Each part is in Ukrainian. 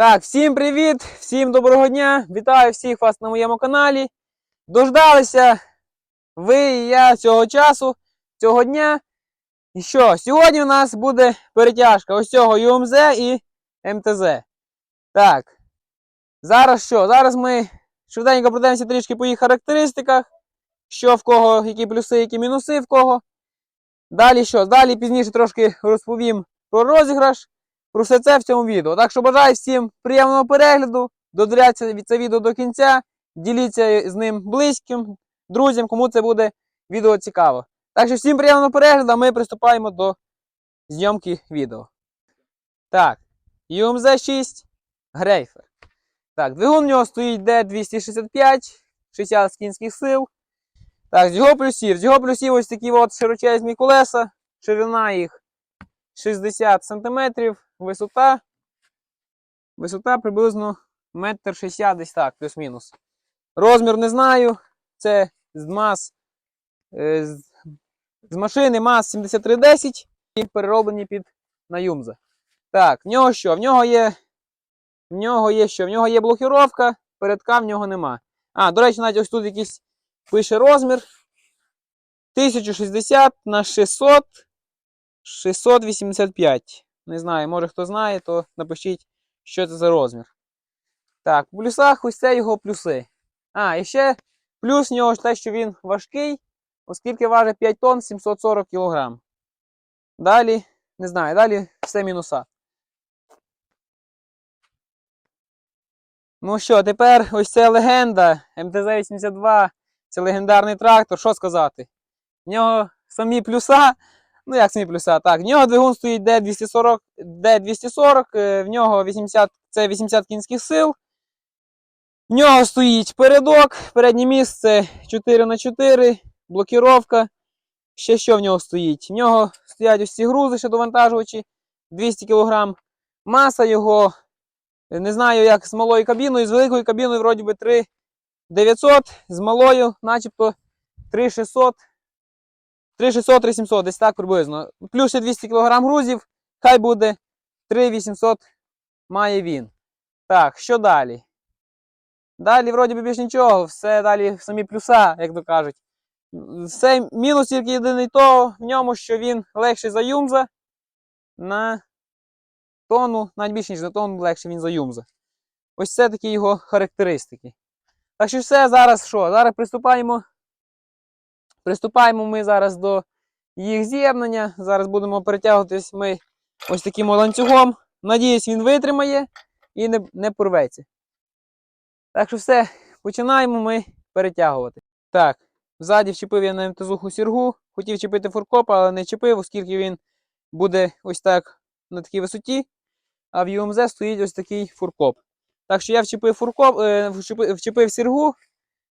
Так, всім привіт, всім доброго дня. Вітаю всіх вас на моєму каналі. Дождалися ви і я цього часу, цього дня. І що? Сьогодні у нас буде перетяжка ось цього ЮМЗ і МТЗ. Так. Зараз що? Зараз ми швиденько пройдемося трішки по їх характеристиках. Що в кого, які плюси, які мінуси в кого. Далі що? Далі пізніше трошки розповім про розіграш. Про все це в цьому відео. Так що бажаю всім приємного перегляду. Додивляться це відео до кінця. Діліться з ним близьким, друзям, кому це буде відео цікаво. Так що всім приємного перегляду, а ми приступаємо до зйомки відео. Так, UMZ 6 Грейфер. Так, двигун у нього стоїть D265, 60 кінських сил. Так, з його плюсів. З його плюсів ось такі от широчезні колеса, ширина їх 60 см, висота. Висота приблизно 1,60 м десь так, плюс-мінус. Розмір не знаю. Це з МАЗ, е, з, з машини МАЗ 7310 і перероблені під на Юмза. Так, в нього що? В нього є. В нього є що? В нього є блокіровка, передка в нього нема. А, до речі, навіть ось тут якийсь пише розмір. 1060 на 600. 685. Не знаю, може хто знає, то напишіть, що це за розмір. Так, в плюсах ось це його плюси. А, і ще плюс в нього те, що він важкий, оскільки важить 5 тонн 740 кг. Далі, не знаю, далі все мінуса. Ну що, тепер ось ця легенда МТЗ-82. Це легендарний трактор. Що сказати? В нього самі плюса. Ну, як самі плюса? Так, в нього двигун стоїть D240, D240 е, в нього 80, це 80 кінських сил. В нього стоїть передок, переднє місце 4х4, блокіровка. Ще що в нього стоїть? В нього стоять ці грузи, ще довантажувачі 200 кг. Маса його, не знаю, як з малою кабіною, з великою кабіною, вроді би 3900, з малою, начебто 3600. 3600 3700 десь так приблизно. Плюс ще 200 кг грузів, хай буде 3800 має він. Так, що далі? Далі, вроді би, більш нічого, все далі самі плюса, як то кажуть. Все мінус тільки єдиний того в ньому, що він легший за Юмза на тонну, навіть більше, ніж на тонну легший він за Юмза. Ось це такі його характеристики. Так що все, зараз що? Зараз приступаємо Приступаємо ми зараз до їх з'єднання. Зараз будемо перетягуватись ми ось таким ланцюгом. Надіюсь, він витримає і не, не порветься. Так що все, починаємо ми перетягувати. Так, ззаді вчепив я на МТЗуху сіргу. Хотів чіпити фуркоп, але не чіпив, оскільки він буде ось так на такій висоті, а в UMZ стоїть ось такий фуркоп. Так що я вчепив фуркоп, е, вчепив сіргу,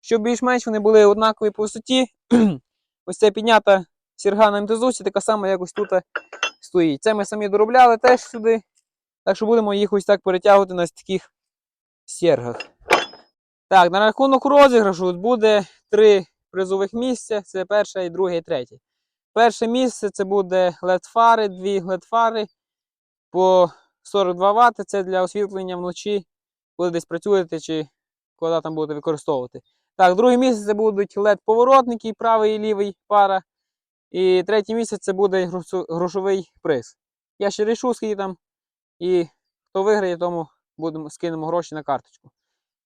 щоб більш-менш вони були однакові по висоті. ось ця піднята сірга на МТЗусі, така сама, як ось тут стоїть. Це ми самі доробляли теж сюди. Так що будемо їх ось так перетягувати на таких сергах. Так, на рахунок розіграшу буде три призових місця. Це перше, і друге, і третє. Перше місце це буде LED-фари, дві LED-фари по 42 Вт. Це для освітлення вночі, коли десь працюєте чи коли там будете використовувати. Так, друге місце це будуть LED-поворотники, правий і лівий пара. І третє місце це буде грошовий приз. Я ще рішу, скільки там. І хто виграє, тому будемо скинемо гроші на карточку.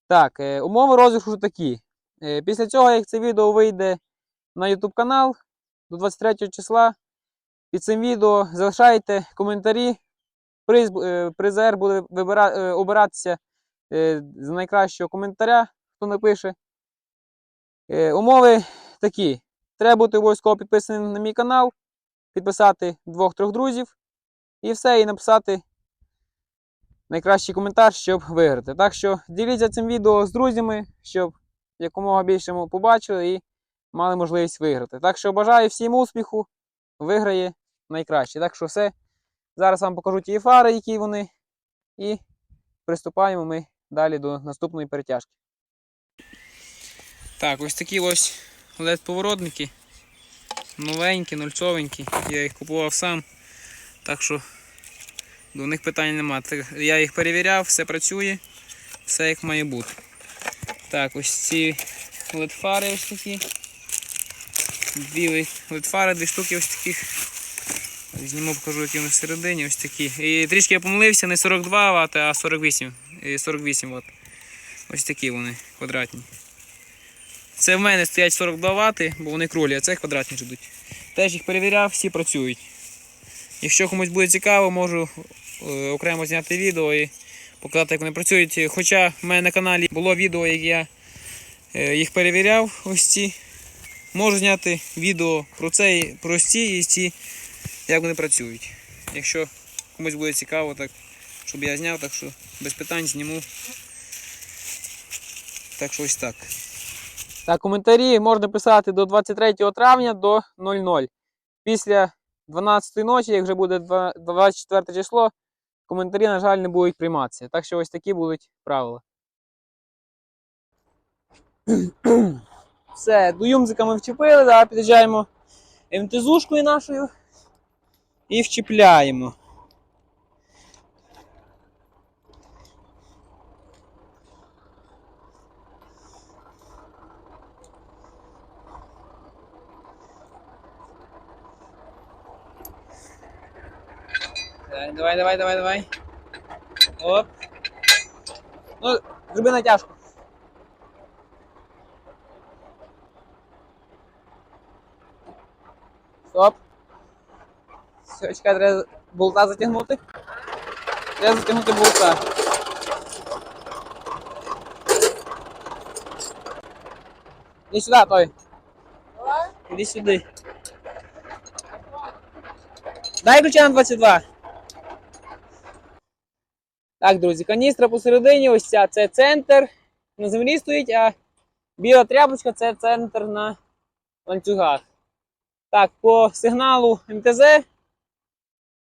Так, е, умови розіграшу такі. Е, після цього, як це відео вийде на YouTube канал до 23 числа, під цим відео залишайте коментарі. Приз, е, призер буде вибира, обиратися з найкращого коментаря, хто напише. Е, умови такі. Треба бути обов'язково підписаним на мій канал, підписати двох-трьох друзів і все, і написати найкращий коментар, щоб виграти. Так що діліться цим відео з друзями, щоб якомога більше ми побачили і мали можливість виграти. Так що бажаю всім успіху, виграє найкраще. Так що все. Зараз вам покажу ті фари, які вони, і приступаємо ми далі до наступної перетяжки. Так, ось такі ось LED-поворотники. Новенькі, нульцовенькі. Я їх купував сам. Так що До них питань нема. Я їх перевіряв, все працює, все як має бути. Так, ось ці ледфари ось такі. Дві ледфари, дві штуки ось таких. Зніму, покажу, які вони всередині, ось такі. І трішки я помилився, не 42 Вт, а 48, е, 48 Вт. Ось такі вони квадратні. Це в мене стоять 42 Вт, бо вони кролі, а це квадратні ж йдуть. Теж їх перевіряв, всі працюють. Якщо комусь буде цікаво, можу е, окремо зняти відео і показати, як вони працюють. Хоча в мене на каналі було відео, як я е, їх перевіряв, ось ці. Можу зняти відео про це, про ці і ці, як вони працюють. Якщо комусь буде цікаво, так, щоб я зняв, так що без питань зніму. Так що ось так. Так, коментарі можна писати до 23 травня до 00. Після 12 ночі, як вже буде два- 24 число, коментарі, на жаль, не будуть прийматися. Так що ось такі будуть правила. Все, до юмзика ми вчепили, да, під'їжджаємо МТЗушкою нашою і вчіпляємо. Давай, давай, давай, давай, давай. Оп. Ну, зроби натяжку. Стоп. Все, чекай, треба болта затягнути. Треба затягнути болта. Іди сюди, той. Іди сюди. Дай ключа на 22. Так, друзі, каністра посередині, ось ця це центр. На землі стоїть, а біла тряпочка це центр на ланцюгах. Так, по сигналу МТЗ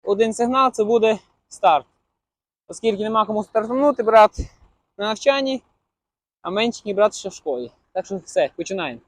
один сигнал це буде старт. Оскільки нема кому стартанути, брат на навчанні, а менший брат ще в школі. Так що все, починаємо.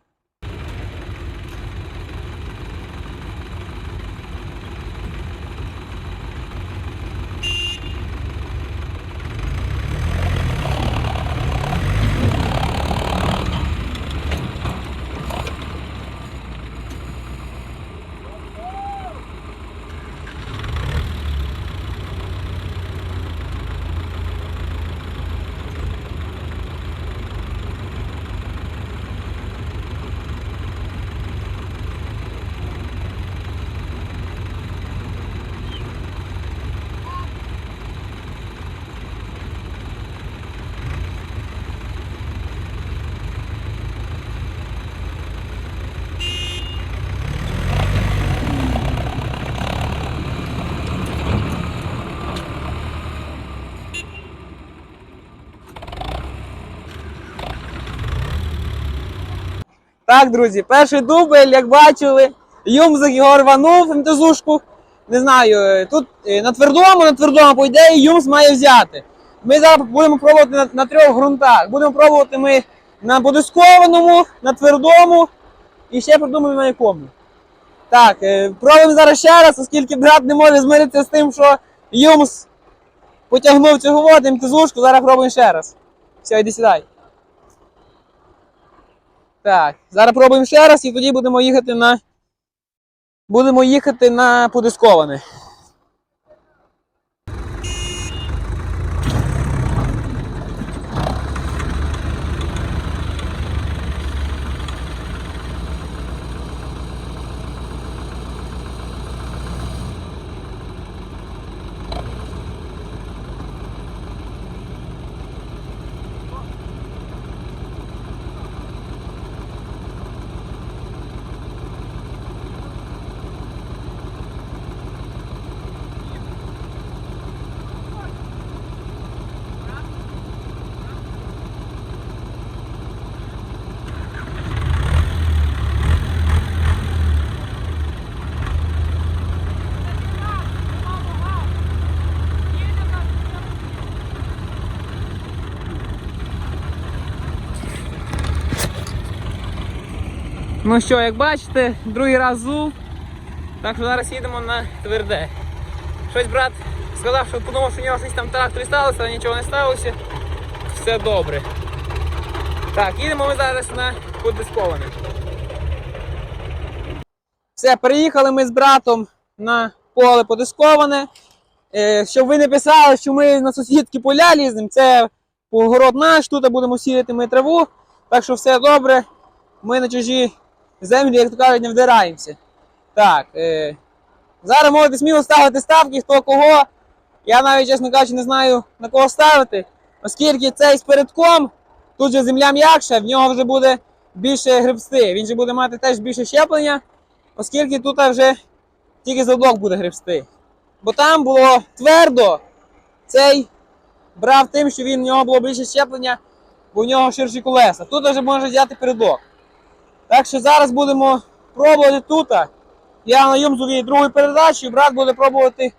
Так, друзі, перший дубль, як бачили, Юмзик його рванув МТЗушку. Не знаю, тут е, на твердому, на твердому, по ідеї, Юмс має взяти. Ми зараз будемо пробувати на, на трьох ґрунтах. Будемо пробувати ми на подискованому, на твердому і ще придумаємо на якому. Так, е, пробуємо зараз ще раз, оскільки брат не може змиритися з тим, що Юмс потягнув цього воду, МТЗушку, зараз пробуємо ще раз. Все, йди сідай. Так, зараз пробуємо ще раз і тоді будемо їхати на. Будемо їхати на подисковане. Ну що, як бачите, другий раз зув. Так що зараз їдемо на тверде. Щось, брат, сказав, що подумав, що у нього щось там в тракторі сталося, але нічого не сталося. Все добре. Так, їдемо ми зараз на подисковане. Все, переїхали ми з братом на поле подисковане. Е, щоб ви не писали, що ми на сусідські поля ліземо, це город наш, тут будемо сіяти ми траву. Так що все добре. Ми на чужі землі, як то кажуть, не вдираємося. Так. Е, зараз можете сміло ставити ставки, хто кого. Я навіть, чесно кажучи, не знаю на кого ставити, оскільки цей з передком, тут же земля м'якша, в нього вже буде більше грибсти. Він же буде мати теж більше щеплення, оскільки тут вже тільки задок буде грибсти. Бо там було твердо, цей брав тим, що він в нього було більше щеплення, бо в нього ширші колеса. Тут вже може взяти передок. Так що зараз будемо пробувати тут. Я на Юмзові другої передачі, брат буде пробувати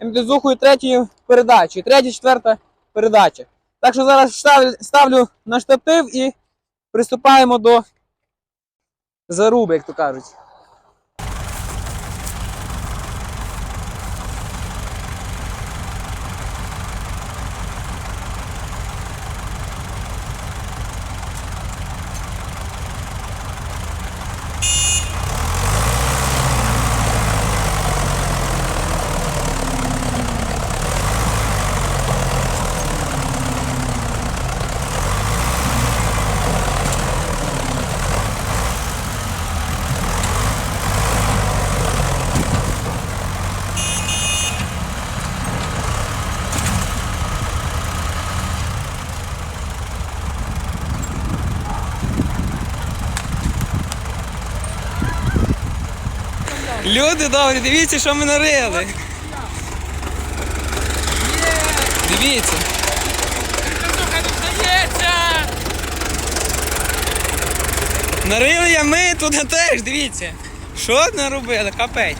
МТЗухою третьої передачі. Третя, четверта передача. Так що зараз ставлю на штатив і приступаємо до заруби, як то кажуть. Люди добрі, дивіться, що ми нарили. Дивіться. Нарили я ми туди теж, дивіться. Що наробили, капець.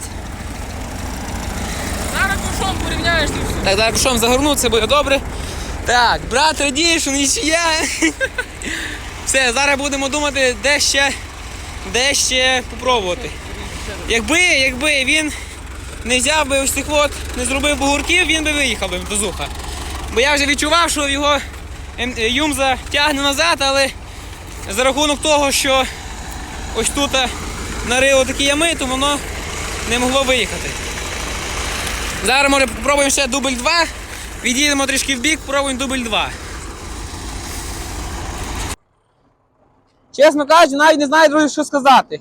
Зараз кушом порівняєш ти все. Так, так, кушом загорнув, це буде добре. Так, брат радіє, що нічия. Все, зараз будемо думати, де ще, де ще попробувати. Якби, якби він не взяв би ось цих от, не зробив бугурків, він би виїхав би до Зуха. Бо я вже відчував, що його ем, е, Юмза тягне назад, але за рахунок того, що ось тут е, нарило такі ями, то воно не могло виїхати. Зараз може попробуємо ще дубль 2. Відійдемо трішки в бік, пробуємо дубль 2. Чесно кажучи, навіть не знаю, друзі, що сказати.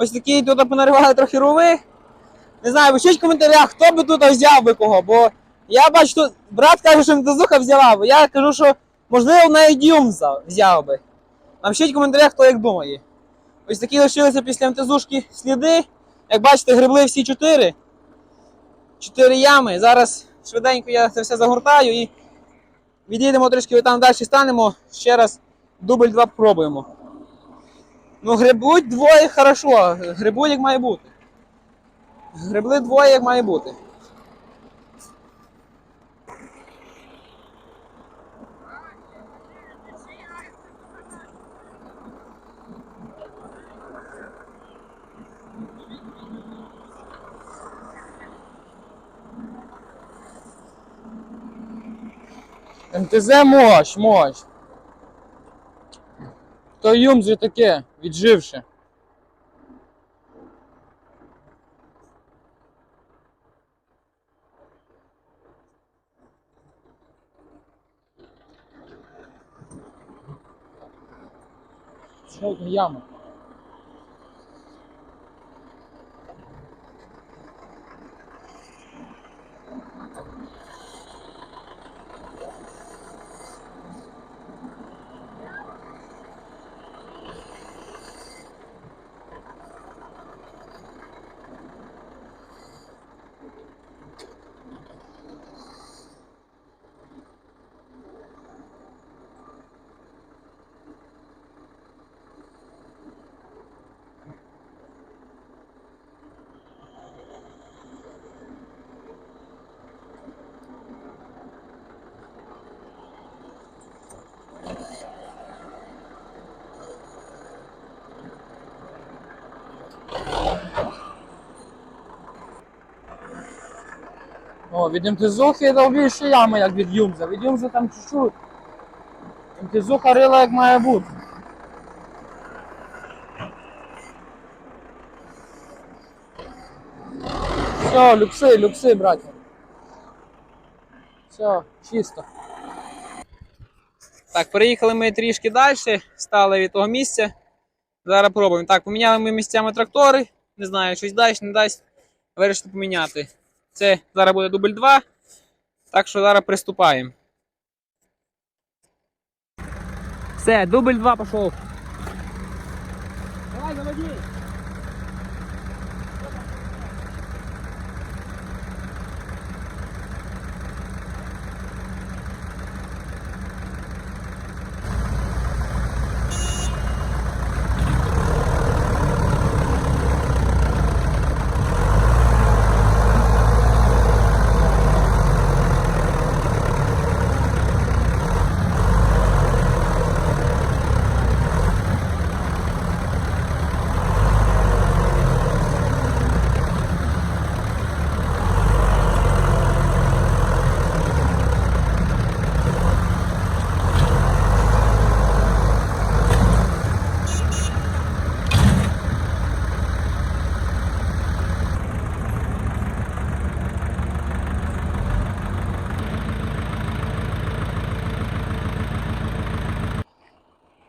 Ось такі тут понаривали трохи рови. Не знаю, пишіть в коментарях, хто би тут взяв би кого, бо я бачу, тут брат каже, що МТЗуха взяла, бо я кажу, що можливо навіть Юмза взяв би. Напишіть в коментарях, хто як думає. Ось такі лишилися після МТЗушки сліди. Як бачите, грибли всі чотири. Чотири ями. Зараз швиденько я це все загортаю і відійдемо трішки там далі станемо. Ще раз дубль 2 пробуємо. Ну, грибуть двоє хорошо. Грибуть як має бути. Грибли двоє як має бути. МТЗ мощ, мощ. То юм же таке, відживши. Ще яма. Ну, від МТЗухи там більше ями, як від Юмза. Від Юмза там чуть-чуть. МТЗуха рила як має бути. Все, люкси, люкси, браття. Все, чисто. Так, переїхали ми трішки далі, стали від того місця. Зараз пробуємо. Так, поміняли ми місцями трактори. Не знаю, щось дасть, не дасть. Вирішили поміняти. Це зараз буде дубль 2. Так що зараз приступаємо. Все, дубль 2 пішов. Давай, заводи.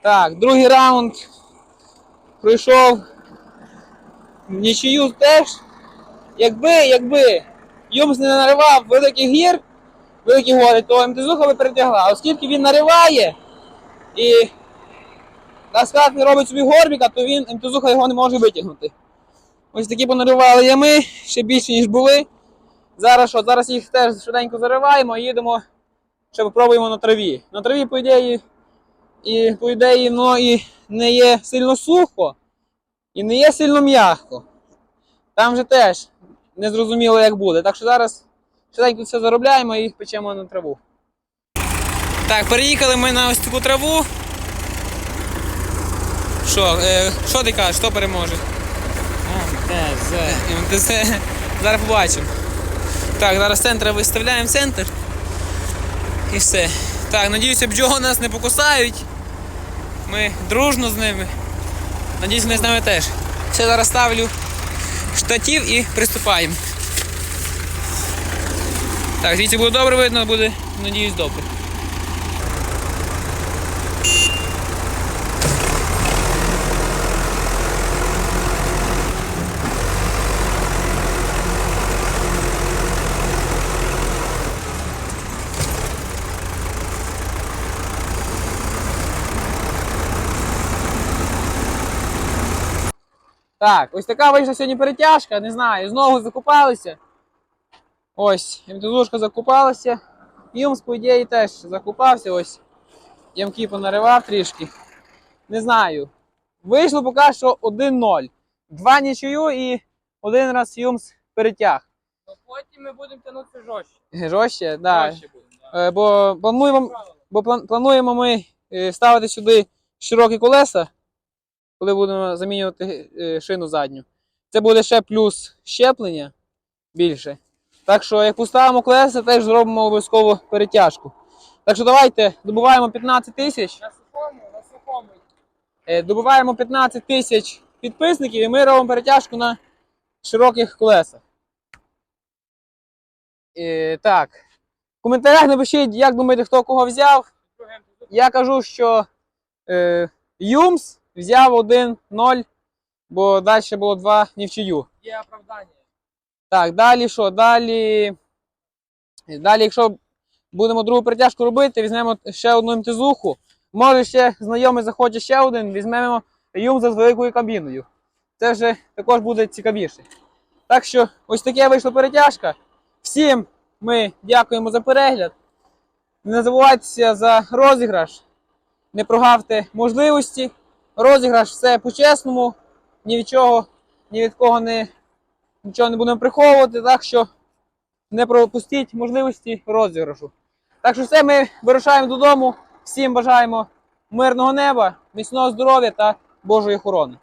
Так, другий раунд пройшов в нічию теж. Якби, якби Юмс не наривав великих гір, великі гори, то МТЗуха би перетягла. Оскільки він нариває і сказати, не робить собі горбіка, то він МТЗуха його не може витягнути. Ось такі понаривали ями, ще більше, ніж були. Зараз що? Зараз їх теж швиденько зариваємо і їдемо, ще попробуємо на траві. На траві, по ідеї, і по ідеї, воно і не є сильно сухо, і не є сильно м'яко. Там же теж не зрозуміло, як буде. Так що зараз швиденько все заробляємо і печемо на траву. Так, переїхали ми на ось таку траву. Що, е, що ти кажеш, хто переможе? МТЗ. МТЗ. Зараз побачимо. Так, зараз центр виставляємо центр. І все. Так, надіюся, бджоли нас не покусають. Ми дружно з ними. Надіюсь, вони з нами теж. Ще зараз ставлю штатів і приступаємо. Так, звідси буде добре видно, буде, надіюсь, добре. Так, ось така вийшла сьогодні перетяжка, не знаю, знову закупалися. Ось, МТЗушка закупалася. Юмс, по ідеї, теж закупався, ось. Ямки понаривав трішки. Не знаю. Вийшло поки що 1-0. Два нічию і один раз Юмс перетяг. Ну потім ми будемо тягнути жорстче. Жорстче, да. Да. Е, Бо плануємо, бо плануємо ми е, ставити сюди широкі колеса, коли будемо замінювати е, шину задню. Це буде ще плюс щеплення більше. Так що, як поставимо колеса, теж зробимо обов'язково перетяжку. Так що давайте добуваємо 15 тисяч. На сухому, на сухому. Е, Добуваємо 15 тисяч підписників і ми робимо перетяжку на широких колесах. Е, так. В коментарях напишіть, як думаєте, хто кого взяв. Я кажу, що е, Юмс взяв 1-0, бо далі було 2 нівчию. Є оправдання. Так, далі що? Далі. Далі, якщо будемо другу притяжку робити, візьмемо ще одну МТЗуху. Може ще знайомий захоче ще один, візьмемо Юмза з великою кабіною. Це вже також буде цікавіше. Так що, ось таке вийшла перетяжка. Всім ми дякуємо за перегляд. Не забувайтеся за розіграш. Не прогавте можливості. Розіграш все по-чесному. Ні від чого, ні від кого не, нічого не будемо приховувати. Так що не пропустіть можливості розіграшу. Так що все, ми вирушаємо додому. Всім бажаємо мирного неба, міцного здоров'я та Божої охорони.